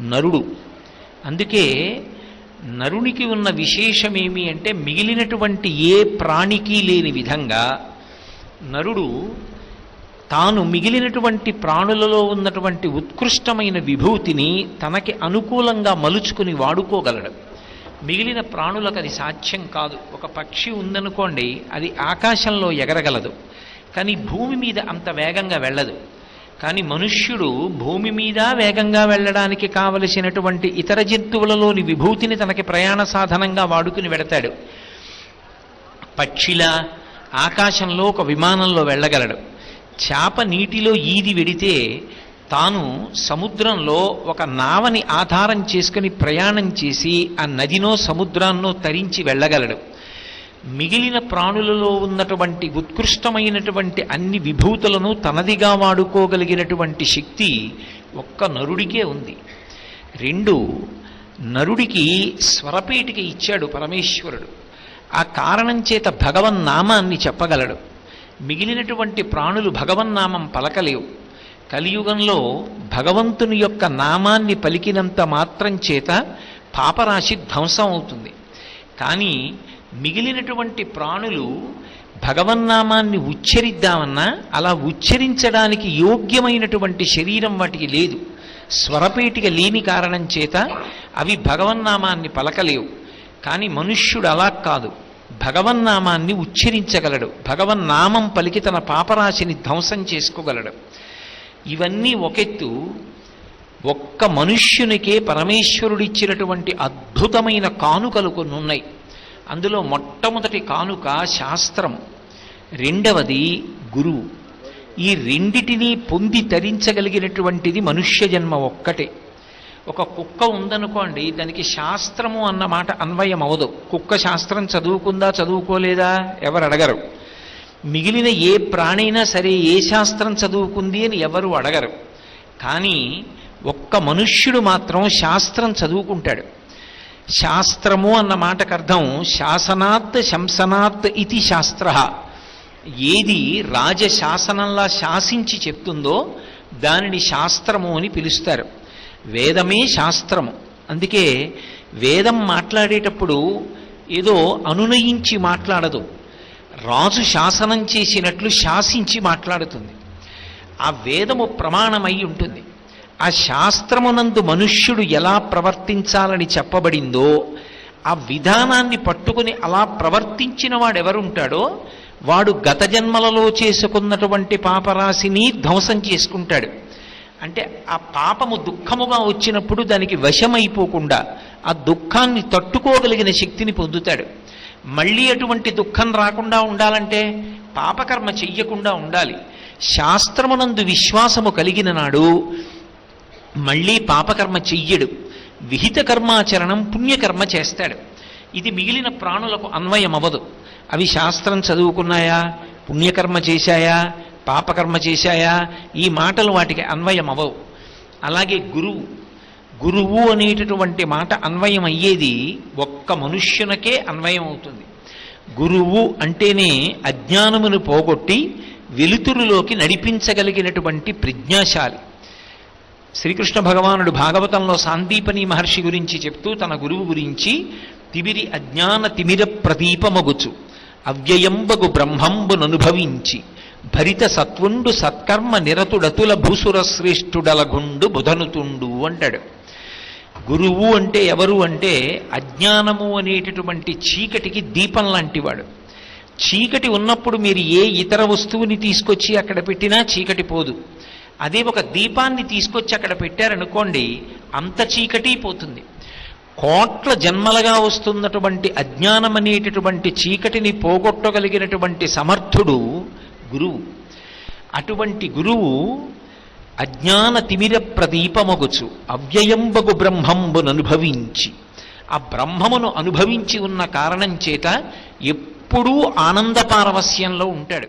నరుడు. అందుకే నరునికి ఉన్న విశేషమేమి అంటే మిగిలినటువంటి ఏ ప్రాణికి లేని విధంగా నరుడు తాను మిగిలినటువంటి ప్రాణులలో ఉన్నటువంటి ఉత్కృష్టమైన విభూతిని తనకి అనుకూలంగా మలుచుకుని వాడుకోగలడు. మిగిలిన ప్రాణులకు అది సాధ్యం కాదు. ఒక పక్షి ఉందనుకోండి అది ఆకాశంలో ఎగరగలదు. కానీ భూమి మీద అంత వేగంగా వెళ్ళదు. కానీ మనుష్యుడు భూమి మీద వేగంగా వెళ్ళడానికి కావలసినటువంటి ఇతర జంతువులలోని విభూతిని తనకి ప్రయాణ సాధనంగా వాడుకుని వెడతాడు. పక్షిలా ఆకాశంలో ఒక విమానంలో వెళ్ళగలడు. చేప నీటిలో ఈది వెడితే తాను సముద్రంలో ఒక నావని ఆధారం చేసుకుని ప్రయాణం చేసి ఆ నదినో సముద్రాన్నో తరించి వెళ్ళగలడు. మిగిలిన ప్రాణులలో ఉన్నటువంటి ఉత్కృష్టమైనటువంటి అన్ని విభూతులను తనదిగా వాడుకోగలిగినటువంటి శక్తి ఒక్క నరుడికే ఉంది. రెండు నరుడికి స్వరపేటిక ఇచ్చాడు పరమేశ్వరుడు. ఆ కారణం చేత భగవన్నామాన్ని చెప్పగలడు. మిగిలినటువంటి ప్రాణులు భగవన్నామం పలకలేవు. కలియుగంలో భగవంతుని యొక్క నామాన్ని పలికినంత మాత్రం చేత పాపరాశి ధ్వంసం అవుతుంది. కానీ మిగిలినటువంటి ప్రాణులు భగవన్నామాన్ని ఉచ్చరిద్దామన్నా అలా ఉచ్చరించడానికి యోగ్యమైనటువంటి శరీరం వాటికి లేదు. స్వరపేటిక లేని కారణం చేత అవి భగవన్నామాన్ని పలకలేవు. కానీ మనుష్యుడు అలా కాదు. భగవన్నామాన్ని ఉచ్చరించగలడు. భగవన్నామం పలికి తన పాపరాశిని ధ్వంసం చేసుకోగలడు. ఇవన్నీ ఒకెత్తు ఒక్క మనుష్యునికే పరమేశ్వరుడిచ్చినటువంటి అద్భుతమైన కానుకలు కొన్ని ఉన్నాయి అందులో మొట్టమొదటి కానుక శాస్త్రం. రెండవది గురువు. ఈ రెండిటినీ పొంది తరించగలిగినటువంటిది మనుష్య జన్మ ఒక్కటే. ఒక కుక్క ఉందనుకోండి దానికి శాస్త్రము అన్న మాట అన్వయం అవదు కుక్క శాస్త్రం చదువుకుందా చదువుకోలేదా? ఎవరు అడగరు. మిగిలిన ఏ ప్రాణైనా సరే ఏ శాస్త్రం చదువుకుంది అని ఎవరు అడగరు. కానీ ఒక్క మనుష్యుడు మాత్రం శాస్త్రం చదువుకుంటాడు. శాస్త్రము అన్న మాటకు అర్థం శాసనాత్ శంసనాత్ ఇది శాస్త్ర. ఏది రాజశాసనంలా శాసించి చెప్తుందో దానిని శాస్త్రము అని పిలుస్తారు. వేదమే శాస్త్రము. అందుకే వేదం మాట్లాడేటప్పుడు ఏదో అనునయించి మాట్లాడదు. రాజు శాసనం చేసినట్లు శాసించి మాట్లాడుతుంది. ఆ వేదము ప్రమాణమై ఉంటుంది. ఆ శాస్త్రమునందు మనుష్యుడు ఎలా ప్రవర్తించాలని చెప్పబడిందో ఆ విధానాన్ని పట్టుకుని అలా ప్రవర్తించిన వాడెవరుంటాడో వాడు గత జన్మలలో చేసుకున్నటువంటి పాపరాశిని ధ్వంసం చేసుకుంటాడు. అంటే ఆ పాపము దుఃఖముగా వచ్చినప్పుడు దానికి వశమైపోకుండా ఆ దుఃఖాన్ని తట్టుకోగలిగిన శక్తిని పొందుతాడు. మళ్ళీ అటువంటి దుఃఖం రాకుండా ఉండాలంటే పాపకర్మ చెయ్యకుండా ఉండాలి. శాస్త్రమునందు విశ్వాసము కలిగిన నాడు మళ్ళీ పాపకర్మ చెయ్యడు. విహిత కర్మాచరణం పుణ్యకర్మ చేస్తాడు. ఇది మిగిలిన ప్రాణులకు అన్వయం అవ్వదు అవి శాస్త్రం చదువుకున్నాయా? పుణ్యకర్మ చేశాయా? పాపకర్మ చేశాయా? ఈ మాటలు వాటికి అన్వయం అవ్వవు అలాగే గురువు గురువు అనేటటువంటి మాట అన్వయం అయ్యేది ఒక్క మనుష్యునకే అన్వయం అవుతుంది గురువు అంటేనే అజ్ఞానమును పోగొట్టి వెలుతురులోకి నడిపించగలిగినటువంటి ప్రజ్ఞాశాలి. శ్రీకృష్ణ భగవానుడు భాగవతంలో సాందీపని మహర్షి గురించి చెప్తూ తన గురువు గురించి తిమిరి అజ్ఞాన తిమిర ప్రదీపమగుచు. అవ్యయంబగు బ్రహ్మంబుననుభవించి భరిత సత్వుండు సత్కర్మ నిరతుడతుల భూసుర శ్రేష్ఠుడలగుండు బుధనుతుండు అంటాడు. గురువు అంటే ఎవరు అంటే అజ్ఞానము అనేటటువంటి చీకటికి దీపం లాంటివాడు. చీకటి ఉన్నప్పుడు మీరు ఏ ఇతర వస్తువుని తీసుకొచ్చి అక్కడ పెట్టినా చీకటి పోదు. అదే ఒక దీపాన్ని తీసుకొచ్చి అక్కడ పెట్టారనుకోండి అంత చీకటి పోతుంది. కోట్ల జన్మలుగా వస్తున్నటువంటి అజ్ఞానం అనేటటువంటి చీకటిని పోగొట్టగలిగినటువంటి సమర్థుడు గురువు. అటువంటి గురువు అజ్ఞాన తిమిర ప్రదీపమగుచు అవ్యయంబగు బ్రహ్మంబుననుభవించి ఆ బ్రహ్మమును అనుభవించి ఉన్న కారణం చేత ఎప్పుడూ ఆనంద పారవస్యంలో ఉంటాడు.